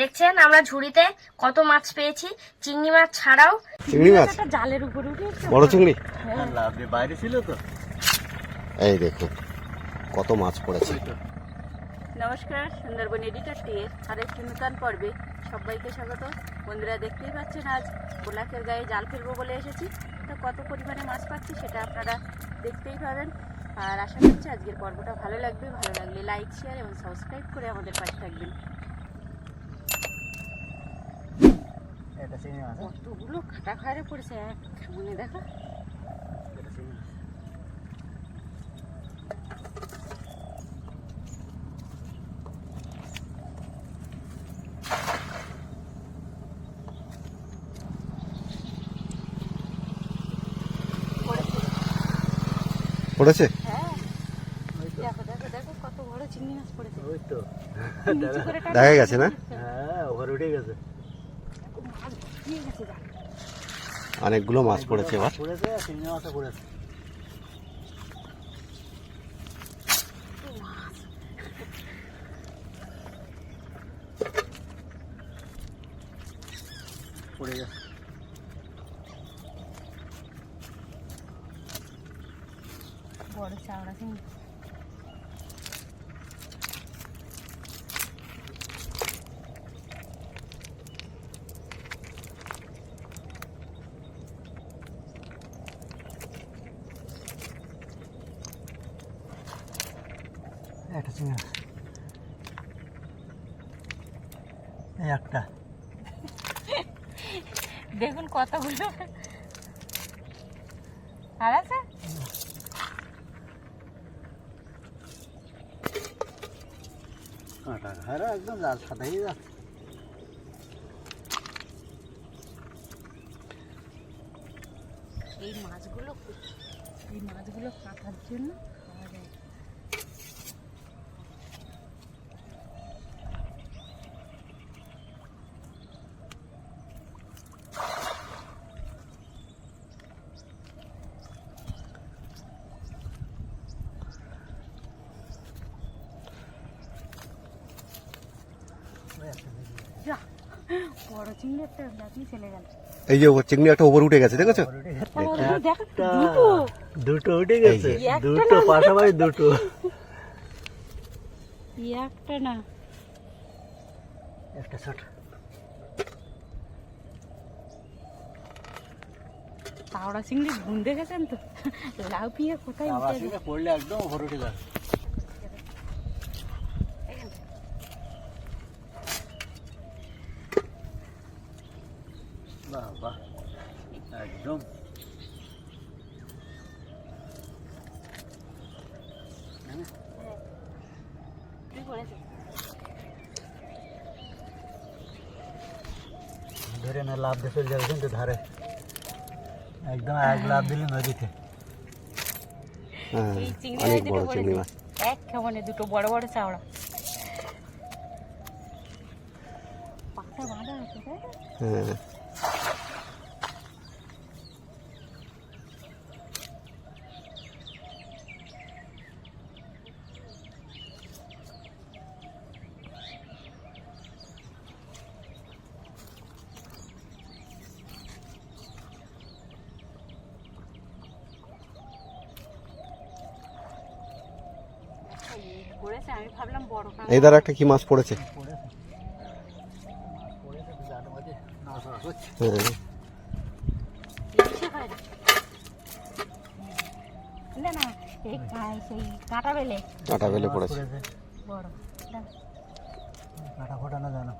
দেখছেন আমরা ঝুড়িতে কত মাছ পেয়েছি চিংড়ি মাছ ছাড়াও চিংড়ি মাছ? একটা জালের উপরে উঠে বড় চিংড়ি? আপনি বাইরে ছিল তো? এই দেখুন কত মাছ পড়েছে। নমস্কার সুন্দরবন এডিটর টিয়ের আর একটি নূতন পর্বে সবাইকে স্বাগত। বন্ধুরা দেখতেই পাচ্ছেন আজ কোলাকের গায়ে জাল ফেলব বলে এসেছি। তো কত পরিমাণে মাছ পাচ্ছি সেটা আপনারা দেখতেই পাবেন। আর আশা করছি আজকের পর্বটা ভালো লাগবে ভালো লাগলে লাইক শেয়ার এবং সাবস্ক্রাইব করে আমাদের পাশে থাকবেন। এটা চিংড়ি মাছ হ্যাঁ? কতগুলো খাটা খায়রে পড়েছে মনে দেখা। এটা চিংড়ি মাছ পড়েছে। হ্যাঁ দেখো দেখো দেখো অনেকগুলো মাছ পড়েছে এবার। পড়ে বড় চাওড়া এই একটা। দেখুন কতগুলো। আর আছে? কাঁটা ঘাড়া একদম হয়ে যাচ্ছে এই মাছগুলো এই মাছগুলো কাটার জন্য পাওয়া যায় ওই একটা দেখি। যা বড় চিংড়ি একটা জাতি চলে গেল। এই যে চিংড়ি একটা ওপর উঠে গেছে দেখেছ? দুটো দুটো। উঠে গেছে। দুটো পাশাপাশি দুটো। একটা না। একটা ছোট। তাওড়া চিংড়ি গুন দেখেছেন তো? লাউ পিয়ে কোথায় পড়লে একদম ওভার উঠে যাবে। একদম। ধরে না লাভ দিয়ে চলে যাবে কিন্তু ধারে। একদম এক লাভ দিলে নদীতে। হ্যাঁ এই চিংড়ি অনেক দুটো বড় চিংড়ি মাছ। এক কেমনে দুটো বড় বড় চাওড়া? হ্যাঁ এই পড়েছে আমি ভাবলাম বড় এই দ্বারা একটা কি মাছ পড়েছে? কাঁটা বেলে। কাঁটা বেলে পড়েছে। কাটা ফোটানো জানো।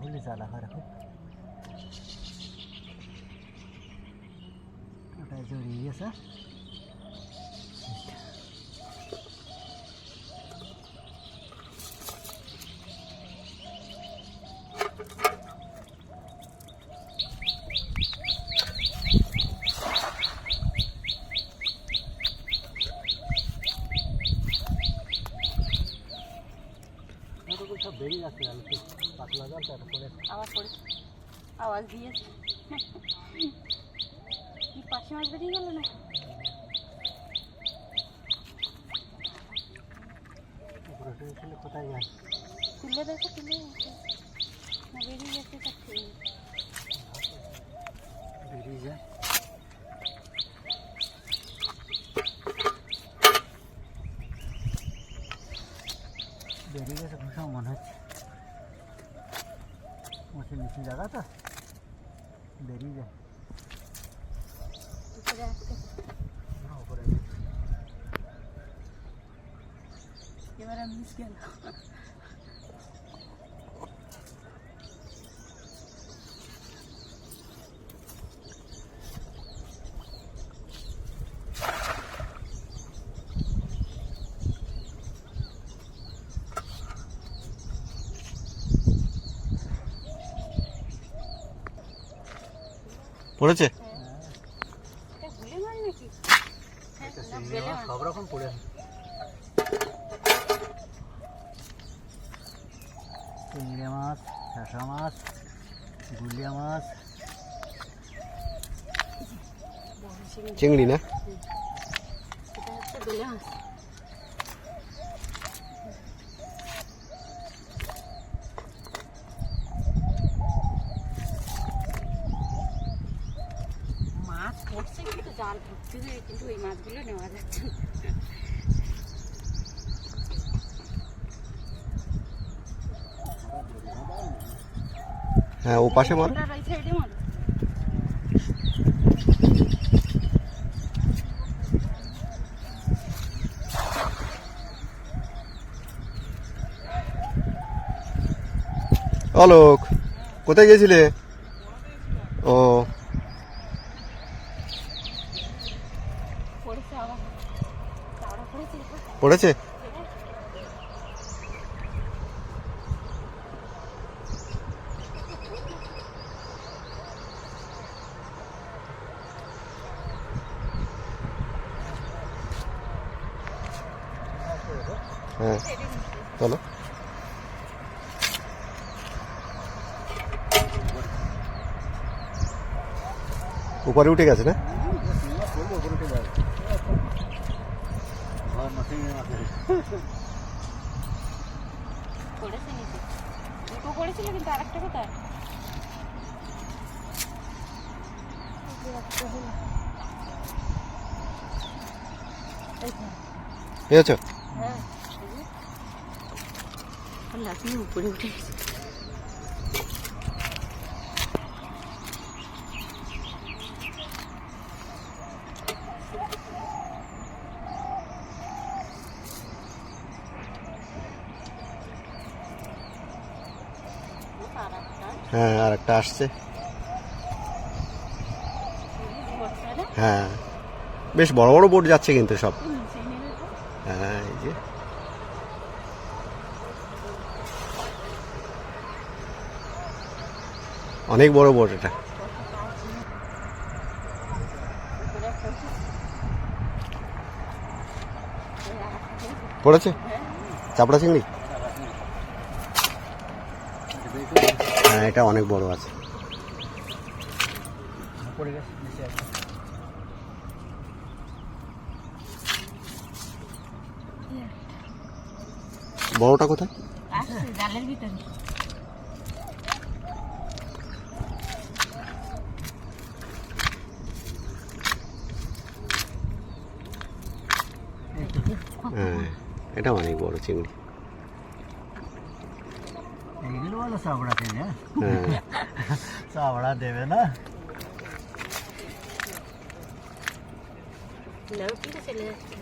চিংড়ি মাছ। কাটা ফুলে জ্বালা করে খুব কাটায় জড়িয়ে গেছে সব বেরিয়ে যাচ্ছে জাল পাতলা জাল তারপরে আবার পড়েছে আওয়াজ দিয়েছে। কি পাশে মাছ বেরিয়ে গেল না? কোথায় যায় তুলে দেখো। তুলে না, বেরিয়ে গেছে বেরিয়ে যায় বেরিয়ে গেছে ভীষণ মনে হচ্ছে। নিচু জায়গা তো? বেরিয়ে যায় উপরে আসছে না, উপরে এবার পড়েছে? মাছ মাছ সব রকম পড়ে আছে মাছ শশা মাছ গুলিয়া মাছ। চিংড়ি না এটা হচ্ছে বেলে মাছ মাছ পড়ছে কিন্তু জাল ভর্তি হয়ে কিন্তু ওই মাছগুলো নেওয়া যাচ্ছে না। হ্যাঁ ও পাশে মারো অলোক কোথায় গেছিলে ও পড়েছে আবার চাওড়া পড়েছে পড়েছে হ্যাঁ উপরে উঠে গেছে না? পড়েছে নিচে দুটো কিন্তু আরেকটা কোথায়? পেয়েছ? হ্যাঁ লাফিয়ে উপরে উঠে গেছে হ্যাঁ আর একটা আসছে। হ্যাঁ। বেশ বড় বড় বোট যাচ্ছে কিন্তু সব। হ্যাঁ এই যে। অনেক বড় বোট এটা। পড়েছে? চাপড়া চিংড়ি? এটা অনেক বড় আছে। বড়টা কোথায়? হ্যাঁ এটা অনেক বড় চিংড়ি। চাবড়া কিনে হ্যাঁ? চাবড়া দেবে না? লৌকিটা চলে যাচ্ছে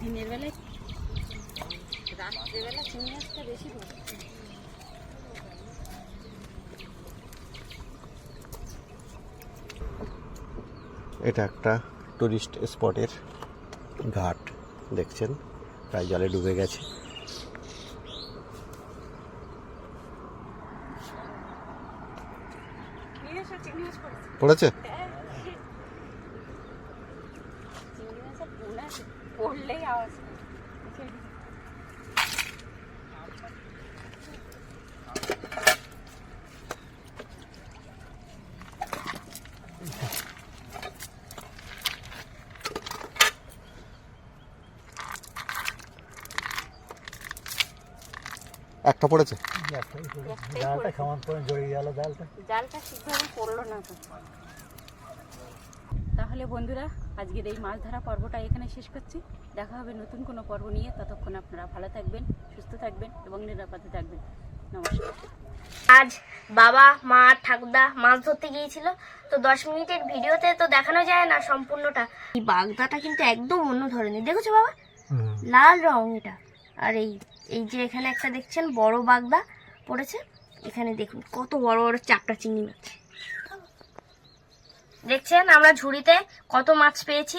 দিনের বেলায় রাত্রেবেলা চিংড়ি মাছটা বেশি এটা একটা টুরিস্ট স্পটের ঘাট দেখছেন? প্রায় জলে ডুবে গেছে নিয়ে এসো চিংড়ি মাছ পড়েছে? পড়লেই আওয়াজ একটা পড়েছে? একটাই পড়ে। একটাই জালটা পড়েছে। করে জড়িয়ে গেল জালটা জালটা ঠিকভাবে পড়ল না তো। তাহলে বন্ধুরা আজকের এই মাছ ধরা পর্বটা এখানে শেষ করছি। দেখা হবে নতুন কোনো পর্ব নিয়ে। ততক্ষণ আপনারা ভালো থাকবেন সুস্থ থাকবেন এবং নিরাপদে থাকবেন। নমস্কার। আজ বাবা মা ঠাকুরদা মাছ ধরতে গিয়েছিল। তো দশ মিনিটের ভিডিওতে তো দেখানো যায় না সম্পূর্ণটা। এই বাগদাটা কিন্তু একদম অন্য ধরনের। দেখেছ বাবা? লাল রং এটা। আর এই এই যে এখানে একটা দেখছেন, বড় বাগদা পড়েছে? এখানে দেখুন, কত বড় বড় চাপটা চিংড়ি মাছ। দেখছেন, আমরা ঝুড়িতে কত মাছ পেয়েছি।